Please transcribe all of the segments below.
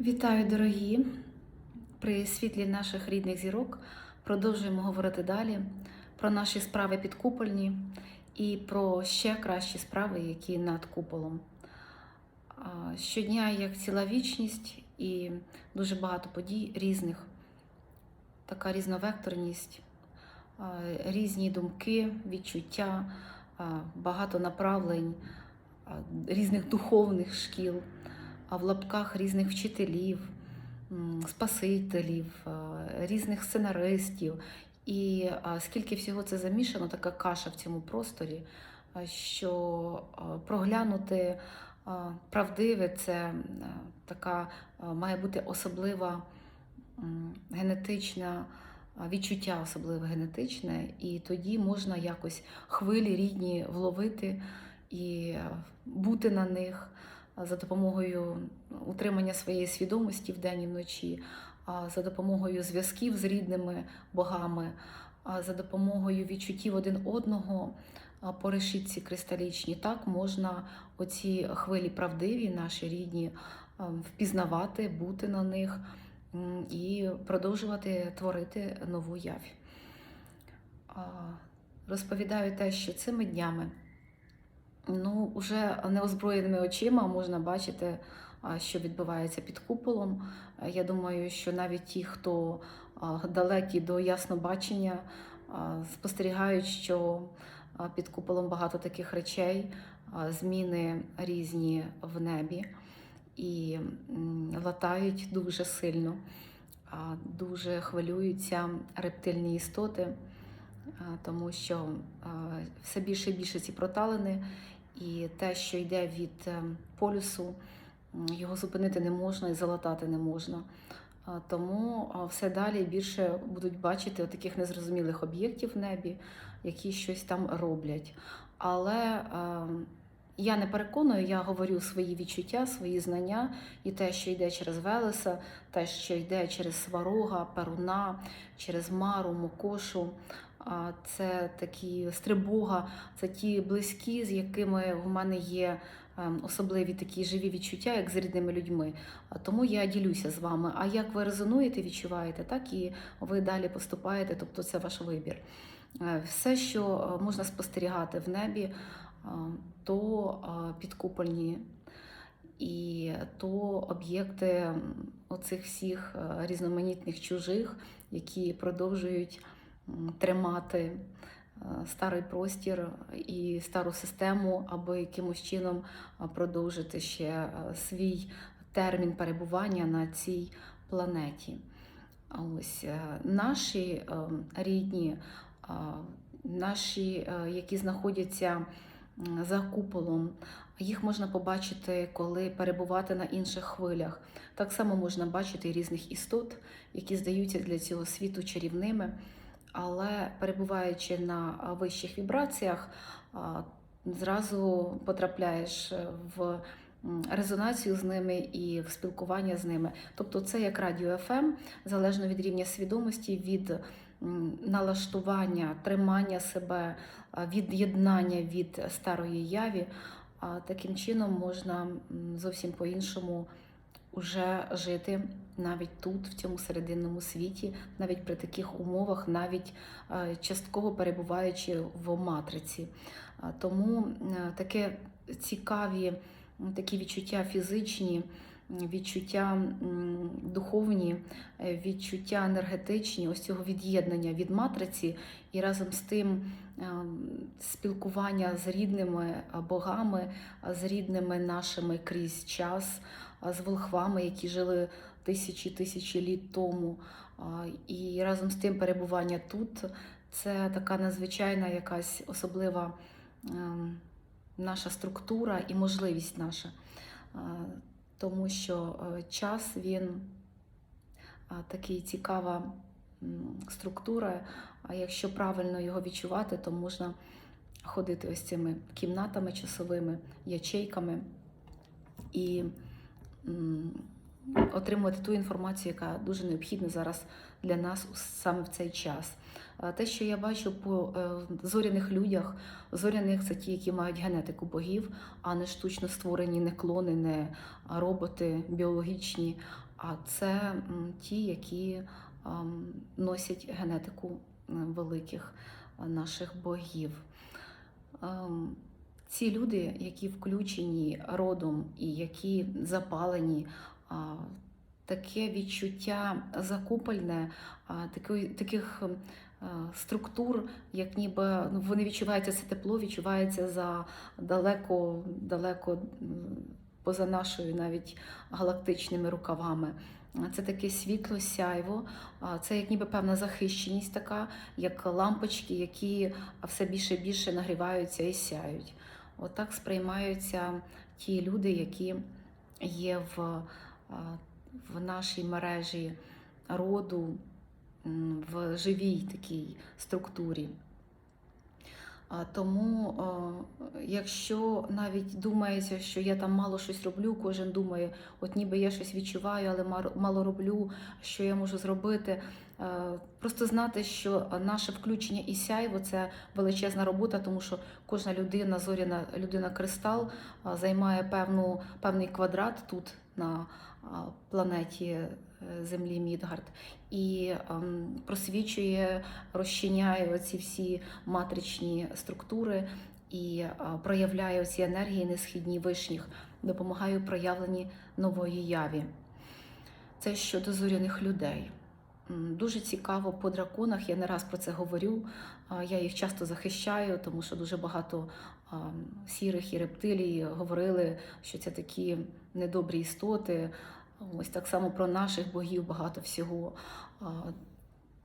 Вітаю, дорогі! При світлі наших рідних зірок продовжуємо говорити далі про наші справи підкупольні і про ще кращі справи, які над куполом. Щодня як ціла вічність і дуже багато подій різних, така різновекторність, різні думки, відчуття, багато направлень різних духовних шкіл а в лапках різних вчителів, спасителів, різних сценаристів. І скільки всього це замішано, така каша в цьому просторі, що проглянути правдиве це така має бути особлива генетична. Відчуття особливе генетичне, і тоді можна якось хвилі рідні вловити і бути на них, за допомогою утримання своєї свідомості вдень і вночі, за допомогою зв'язків з рідними богами, за допомогою відчуттів один одного по решітці кристалічні, так можна оці хвилі правдиві, наші рідні, впізнавати, бути на них і продовжувати творити нову явь. Розповідаю те, що цими днями. Ну, уже неозброєними очима можна бачити, що відбувається під куполом. Е, Я думаю, що навіть ті, хто далекі до яснобачення, спостерігають, що під куполом багато таких речей, зміни різні в небі і латають дуже сильно, дуже хвилюються рептильні істоти, тому що все більше і більше ці проталини. І те, що йде від е, полюсу, його зупинити не можна і залатати не можна. Тому все далі більше будуть бачити таких незрозумілих об'єктів в небі, які щось там роблять. Але е, я не переконую, я говорю свої відчуття, свої знання і те, що йде через Велеса, те, що йде через Сварога, Перуна, через Мару, Мокошу. Це такі стрибога, це ті близькі, з якими в мене є ем, особливі такі живі відчуття, як з рідними людьми. Тому я ділюся з вами. А як ви резонуєте, відчуваєте, так і ви далі поступаєте, тобто це ваш вибір. Е, Все, що е, можна спостерігати в небі, то підкупольні і то об'єкти оцих всіх е, різноманітних чужих, які продовжують тримати е, старий простір і стару систему, аби якимось чином продовжити ще е, свій термін перебування на цій планеті. Ось наші е, рідні, наші, які знаходяться за куполом, їх можна побачити, коли перебувати на інших хвилях. Так само можна бачити різних істот, які здаються для цього світу чарівними, але перебуваючи на вищих вібраціях, зразу потрапляєш е, в резонацію з ними і в спілкування з ними. Тобто це як радіо ФМ, залежно від рівня свідомості, від налаштування, тримання себе, від'єднання від старої яві. Таким чином можна зовсім по-іншому уже жити навіть тут, в цьому серединному світі, навіть при таких умовах, навіть е, частково перебуваючи в матриці. Тому е, таке цікаві такі відчуття фізичні, відчуття духовні, е, відчуття енергетичні, ось цього від'єднання від матриці, і разом з тим ем, спілкування з рідними е, богами, е, з рідними нашими крізь час, е, з волхвами, які жили тисячі тисячі літ тому. І разом з тим перебування тут це така надзвичайна якась особлива ем, наша структура і можливість наша. Тому що е, час він такий цікава структура. А якщо правильно його відчувати, то можна ходити ось цими кімнатами часовими, ячейками і отримувати ту інформацію, яка дуже необхідна зараз для нас саме в цей час. Е, Те, що я бачу по е, зоряних людях, зоряних це ті, які мають генетику богів, а не штучно створені, не клони, не роботи біологічні, а це ті, які носять генетику великих наших богів. Ем, Ці люди, які включені родом і які запалені, таке відчуття закупольне, таких ем, структур, як ніби ну, вони відчуваються це тепло, відчувається за далеко, далеко поза нашою навіть галактичними рукавами. Це таке світло, сяйво, це як ніби певна захищеність така, як лампочки, які все більше і більше нагріваються і сяють. Отак сприймаються ті люди, які є в, в нашій мережі роду, в живій такій структурі. Тому, якщо навіть думається, що я там мало щось роблю, кожен думає, от ніби я щось відчуваю, але мало роблю, що я можу зробити. Просто знати, що наше включення і сяйво це величезна робота, тому що кожна людина, зоряна людина кристал, займає певну, певний квадрат тут на планеті е, Землі Мідгард і ем, просвічує, розчиняє оці всі матричні структури і проявляє ці енергії несхідні вишніх, допомагає у проявленні нової яві. Це щодо зоряних людей. Дуже цікаво по драконах. Я не раз про це говорю. Я їх часто захищаю, тому що дуже багато сірих і рептилій говорили, що це такі недобрі істоти. Ось так само про наших богів багато всього.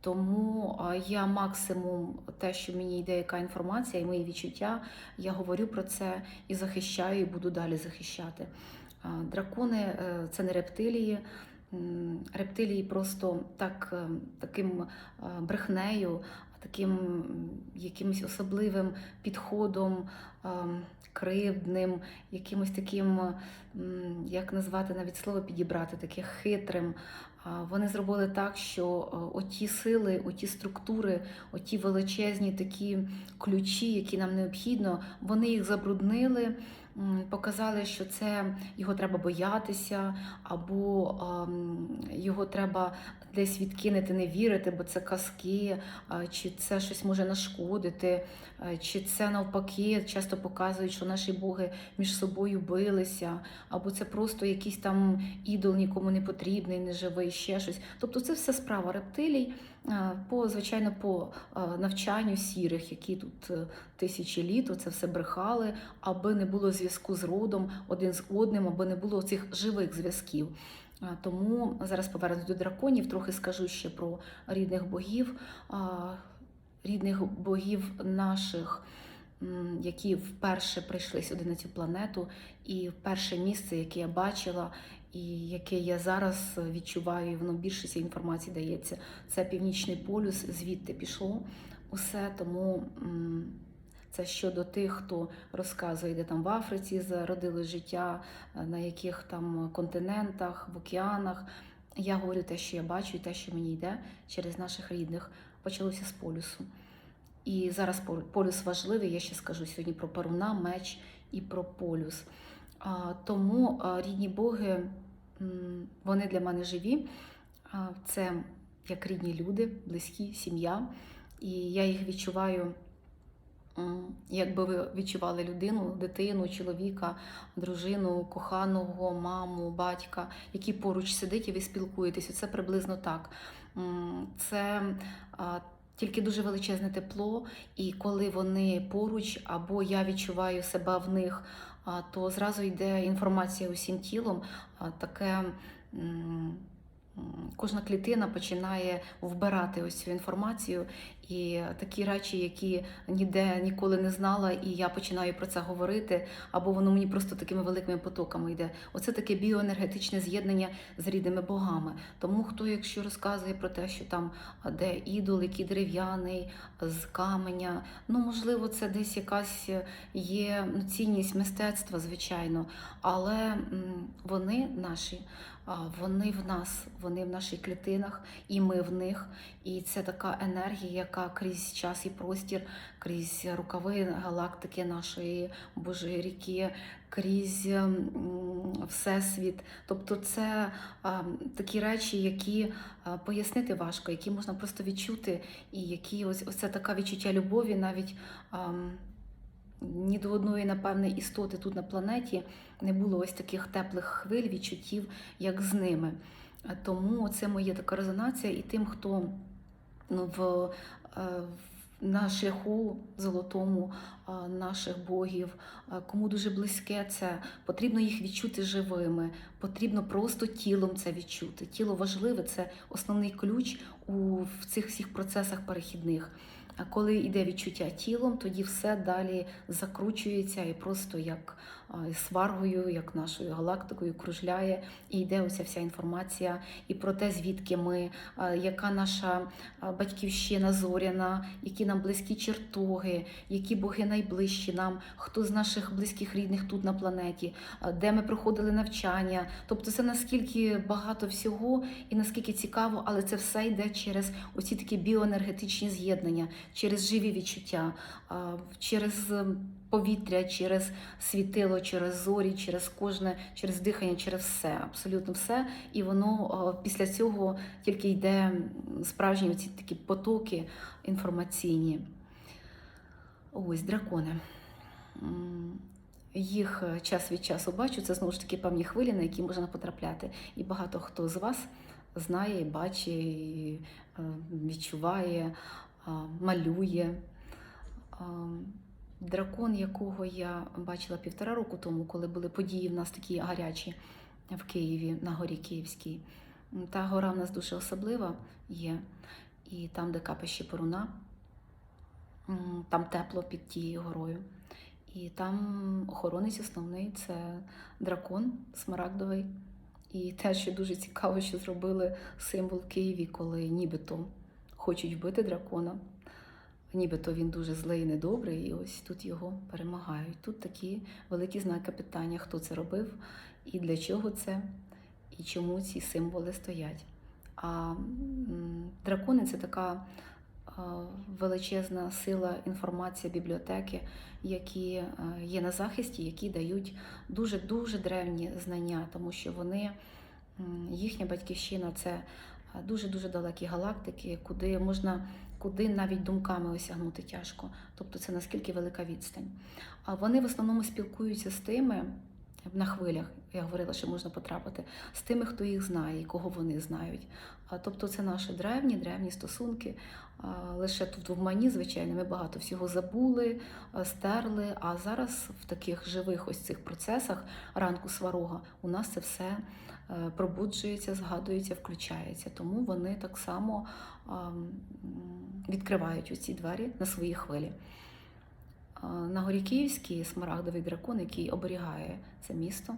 Тому я максимум те, що мені йде яка інформація і мої відчуття, я говорю про це і захищаю, і буду далі захищати. Дракони е, це не рептилії. Рептилії просто так, е, таким е, брехнею, таким якимось особливим підходом, е, кривдним, якимось таким, як назвати навіть слово підібрати, таке хитрим. Вони зробили так, що е, оті сили, оті структури, оті величезні такі ключі, які нам необхідно, вони їх забруднили. Показали, що це його треба боятися, або його треба десь відкинути, не вірити, бо це казки, чи це щось може нашкодити, чи це навпаки часто показують, що наші боги між собою билися, або це просто якийсь там ідол нікому не потрібний, неживий, ще щось. Тобто це все справа рептилій, по звичайно по навчанню сірих, які тут е, тисячі літ це все брехали, аби не було зв'язку з родом один з одним, аби не було цих живих зв'язків. Тому зараз повернусь до драконів, трохи скажу ще про рідних богів, рідних богів наших, які вперше прийшли сюди на цю планету, і перше місце, яке я бачила, і яке я зараз відчуваю, і воно більше цієї інформації дається. Це північний полюс, звідти пішло усе. Тому це щодо тих, хто розказує, де там в Африці зародили життя, на яких там континентах, в океанах. Я говорю те, що я бачу, і те, що мені йде через наших рідних, почалося з полюсу. І зараз полюс важливий. Я ще скажу сьогодні про перуна, меч і про полюс. Тому рідні боги, вони для мене живі. Це як рідні люди, близькі, сім'я. І я їх відчуваю, якби ви відчували людину, дитину, чоловіка, дружину, коханого, маму, батька, який поруч сидить і ви спілкуєтеся. Це приблизно так. Це тільки дуже величезне тепло, і коли вони поруч, або я відчуваю себе в них, то зразу йде інформація усім тілом, таке. Кожна клітина починає вбирати ось цю інформацію, І такі речі, які ніде ніколи не знала, і я починаю про це говорити, або воно мені просто такими великими потоками йде. Оце таке біоенергетичне з'єднання з рідними богами. Тому хто, якщо розказує про те, що там де ідол, який дерев'яний з каменя, ну можливо, це десь якась є ну, цінність мистецтва, звичайно, але вони наші. Вони в нас, вони в наших клітинах, і ми в них. І це така енергія, яка крізь час і простір, крізь рукави галактики нашої Божої ріки, крізь всесвіт. Тобто, це такі речі, які пояснити важко, які можна просто відчути, і які ось ось така відчуття любові, навіть. ні до одної, напевне, істоти тут на планеті не було ось таких теплих хвиль, відчуттів, як з ними. Тому це моє така резонація і тим, хто ну, е, в- на шляху золотому е, наших богів, е, кому дуже близьке це, потрібно їх відчути живими, потрібно просто тілом це відчути. Тіло важливе, це основний ключ у в цих всіх процесах перехідних. А коли йде відчуття тілом, тоді все далі закручується і просто як сваргою, як нашою галактикою кружляє, і йде оця вся інформація і про те, звідки ми, яка наша батьківщина зоряна, які нам близькі чертоги, які боги найближчі нам, хто з наших близьких рідних тут на планеті, де ми проходили навчання. Тобто це наскільки багато всього і наскільки цікаво, але це все йде через оці такі біоенергетичні з'єднання, через живі відчуття, через ем, повітря, через світило, через зорі, через кожне, через дихання, через все, абсолютно все. І воно після цього тільки йде справжні оці такі потоки інформаційні. Ось дракони. Їх е, час від часу бачу, це знову ж таки певні хвилі, на які можна потрапляти. І багато хто з вас знає, бачить, е, відчуває, малює. Дракон, якого я бачила півтора року тому, коли були події в нас такі гарячі в Києві, на горі Київській. Та гора в нас дуже особлива є. І там, де капище Поруна, там тепло під тією горою. І там охоронець основний це дракон смарагдовий. І те, що дуже цікаво, що зробили символ в Києві, коли нібито хочуть вбити дракона. Нібито він дуже злий і недобрий, і ось тут його перемагають. Тут такі великі знаки питання, хто це робив, і для чого це, і чому ці символи стоять. А дракони це така величезна сила інформація бібліотеки, які е, є на захисті, які дають дуже дуже древні знання, тому що вони їхня батьківщина це дуже дуже далекі галактики, куди можна куди навіть думками осягнути тяжко. Тобто це наскільки велика відстань. А вони в основному спілкуються з тими на хвилях. Я говорила, що можна потрапити з тими, хто їх знає і кого вони знають. Тобто це наші древні, древні стосунки. Лише тут в Мані, звичайно, ми багато всього забули, стерли. А зараз в таких живих ось цих процесах ранку сварога у нас це все пробуджується, згадується, включається. Тому вони так само відкривають оці двері на свої хвилі. На горі Київській смарагдовий дракон, який оберігає це місто,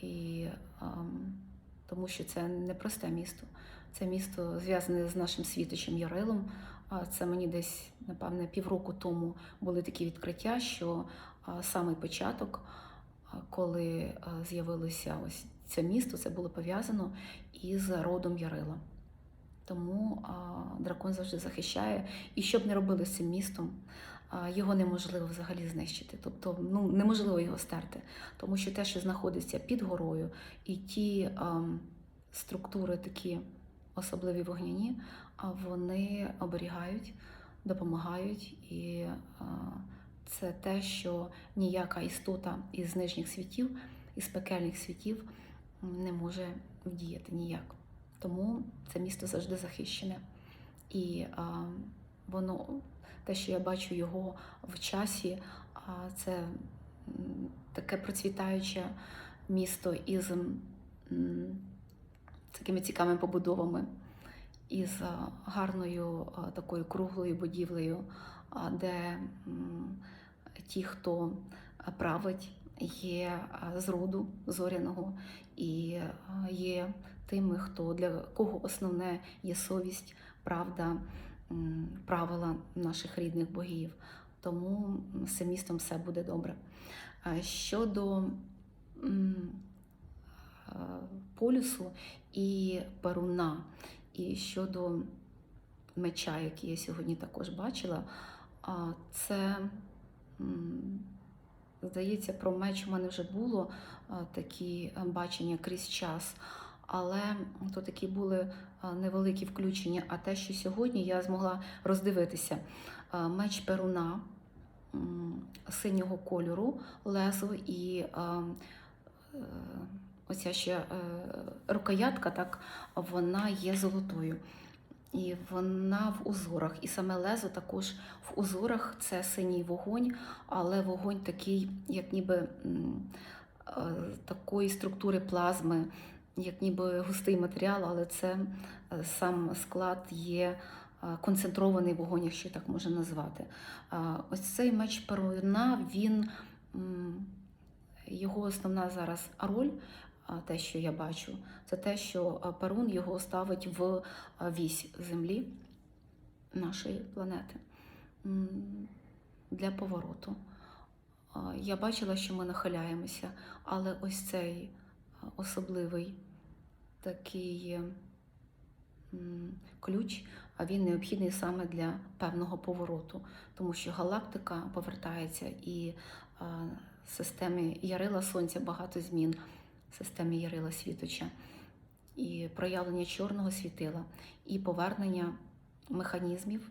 і, тому що це не просте місто. Це місто зв'язане з нашим світочем Ярилом. Це мені десь, напевне, півроку тому були такі відкриття, що самий початок, коли а, з'явилося ось це місто, це було пов'язано із родом Ярила. Тому а, дракон завжди захищає. І що б не робили з цим містом, а, його неможливо взагалі знищити. Тобто ну, неможливо його стерти. Тому що те, що знаходиться під горою, і ті а, структури такі особливі вогняні, а вони оберігають, допомагають. І а, це те, що ніяка істота із нижніх світів, із пекельних світів не може вдіяти ніяк. Тому це місто завжди захищене. І а, воно, те, що я бачу його в часі, а, це таке процвітаюче місто із м, такими цікавими побудовами. із гарною е, такою круглою будівлею, а, де м, ті, хто править, є з роду зоряного і є тими, хто для кого основне є совість, правда, правила наших рідних богів. Тому з містом все буде добре. Щодо полюсу і перуна, і щодо меча, який я сьогодні також бачила, це, здається, про меч у мене вже було такі е, бачення крізь час. Але то такі були невеликі включення. А те, що сьогодні я змогла роздивитися, меч перуна синього кольору, лезо і е, оця ще е, рукоятка, так, вона є золотою. І вона в узорах. І саме лезо також в узорах це синій вогонь, але вогонь такий, як ніби е, такої структури плазми, як ніби густий матеріал, але це е, сам склад є е, концентрований вогонь, якщо так можна назвати. Ось цей меч Перуна, він його основна зараз роль, те, що я бачу, це те, що а, Перун його ставить в вісь землі нашої планети. Для повороту. Я бачила, що ми нахиляємося, але ось цей особливий такий ключ, а він необхідний саме для певного повороту, тому що галактика повертається і системі Ярила Сонця багато змін в системі Ярила Світоча, і проявлення чорного світила, і повернення механізмів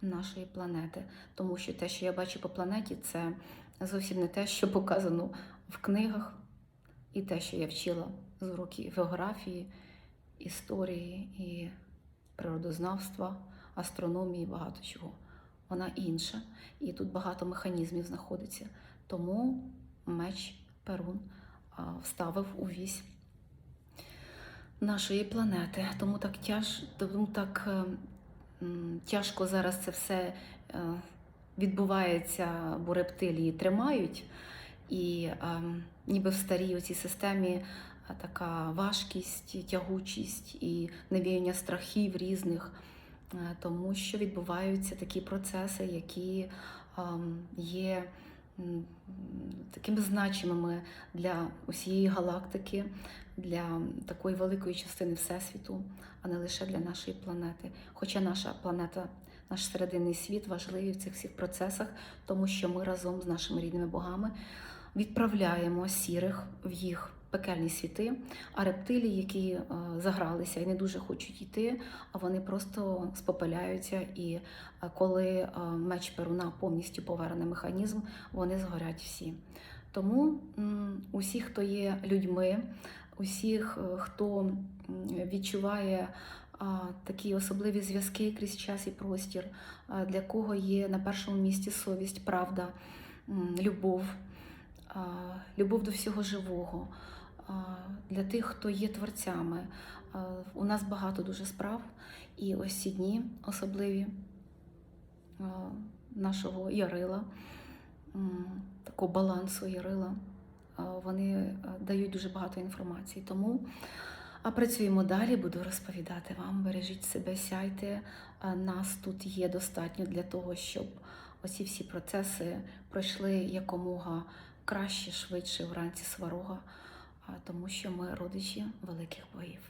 нашої планети. Тому що те, що я бачу по планеті, це зовсім не те, що показано в книгах, і те, що я вчила з уроків географії, історії і природознавства, астрономії, багато чого. Вона інша, і тут багато механізмів знаходиться. Тому меч Перун вставив у вісь нашої планети. Тому так тяж, тому так е, тяжко зараз це все е, відбувається, бо рептилії тримають. І е, ніби в старій оцій системі така важкість, тягучість і навіяння страхів різних, тому що відбуваються такі процеси, які ем, є такими значимими для усієї галактики, для такої великої частини Всесвіту, а не лише для нашої планети. Хоча наша планета, наш серединний світ важливий в цих всіх процесах, тому що ми разом з нашими рідними богами відправляємо сірих в їх пекельні світи, а рептилії, які е, загралися і не дуже хочуть йти, а вони просто спопиляються. І е, коли е, меч Перуна повністю поверне механізм, вони згорять всі. Тому усі, хто є людьми, усіх, хто відчуває такі особливі зв'язки крізь час і простір, для кого є на першому місці совість, правда, любов, любов до всього живого. Для тих, хто є творцями, у нас багато дуже справ, і ось ці дні особливі нашого Ярила, такого балансу Ярила, вони дають дуже багато інформації. Тому а працюємо далі, буду розповідати вам. Бережіть себе, сяйте. Нас тут є достатньо для того, щоб оці всі процеси пройшли якомога краще, швидше вранці сварога, тому що ми родичі великих богів.